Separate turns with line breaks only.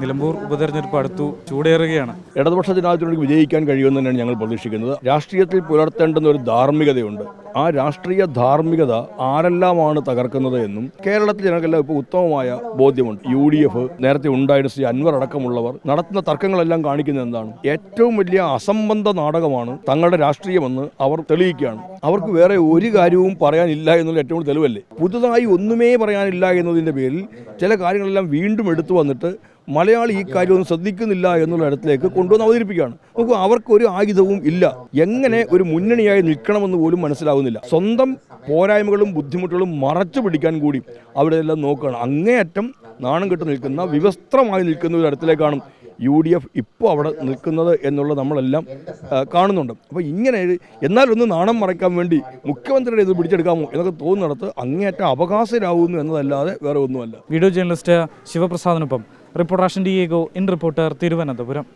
നിലമ്പൂർ ഉപതെരഞ്ഞെടുപ്പ് അടുത്തു ചൂടേറുകയാണ്.
ഇടതുപക്ഷ ജനാധിപത്യത്തിലേക്ക് വിജയിക്കാൻ കഴിയുമെന്ന് തന്നെയാണ് ഞങ്ങൾ പ്രതീക്ഷിക്കുന്നത്. രാഷ്ട്രീയത്തിൽ പുലർത്തേണ്ടുന്ന ഒരു ധാർമ്മികതയുണ്ട്. ആ രാഷ്ട്രീയ ധാർമ്മികത ആരെല്ലാമാണ് തകർക്കുന്നത് എന്നും കേരളത്തിൽ ജനങ്ങൾക്കെല്ലാം ഇപ്പോൾ ഉത്തമമായ ബോധ്യമുണ്ട്. യു ഡി എഫ് നേരത്തെ ഉണ്ടായിരുന്ന ശ്രീ അൻവർ അടക്കമുള്ളവർ നടത്തുന്ന തർക്കങ്ങളെല്ലാം കാണിക്കുന്നത് എന്താണ്? ഏറ്റവും വലിയ അസംബന്ധ നാടകമാണ് തങ്ങളുടെ രാഷ്ട്രീയമെന്ന് അവർ തെളിയിക്കുകയാണ്. അവർക്ക് വേറെ ഒരു കാര്യവും പറയാനില്ല എന്നുള്ള ഏറ്റവും കൂടുതൽ തെളിവല്ലേ? പുതുതായി ഒന്നുമേ പറയാനില്ല എന്നതിന്റെ പേരിൽ ചില കാര്യങ്ങളെല്ലാം വീണ്ടും എടുത്തു വന്നിട്ട് മലയാളി ഈ കാര്യമൊന്നും ശ്രദ്ധിക്കുന്നില്ല എന്നുള്ള ഇടത്തിലേക്ക് കൊണ്ടുവന്ന് അവതരിപ്പിക്കുകയാണ്. നോക്കൂ അവർക്കൊരു ആയുധവും ഇല്ല. എങ്ങനെ ഒരു മുന്നണിയായി നിൽക്കണമെന്ന് പോലും മനസ്സിലാവുന്നില്ല. സ്വന്തം പോരായ്മകളും ബുദ്ധിമുട്ടുകളും മറച്ചു പിടിക്കാൻ കൂടി അവിടെ എല്ലാം നോക്കുകയാണ്. അങ്ങേയറ്റം നാണം കെട്ട് നിൽക്കുന്ന വിവസ്ത്രമായി നിൽക്കുന്ന ഒരു ഇടത്തിലേക്കാണ് യു ഡി എഫ് ഇപ്പോൾ അവിടെ നിൽക്കുന്നത് എന്നുള്ളത് നമ്മളെല്ലാം കാണുന്നുണ്ട്. അപ്പോൾ ഇങ്ങനെ എന്നാലൊന്ന് നാണം മറയ്ക്കാൻ വേണ്ടി മുഖ്യമന്ത്രിയുടെ ഇത് പിടിച്ചെടുക്കാമോ എന്നൊക്കെ തോന്നുന്നിടത്ത് അങ്ങേയറ്റം അവകാശരാകുന്നു എന്നതല്ലാതെ വേറെ ഒന്നുമല്ല.
Video journalist ശിവപ്രസാദിനൊപ്പം reporter Diego in reporter Thiruvananthapuram.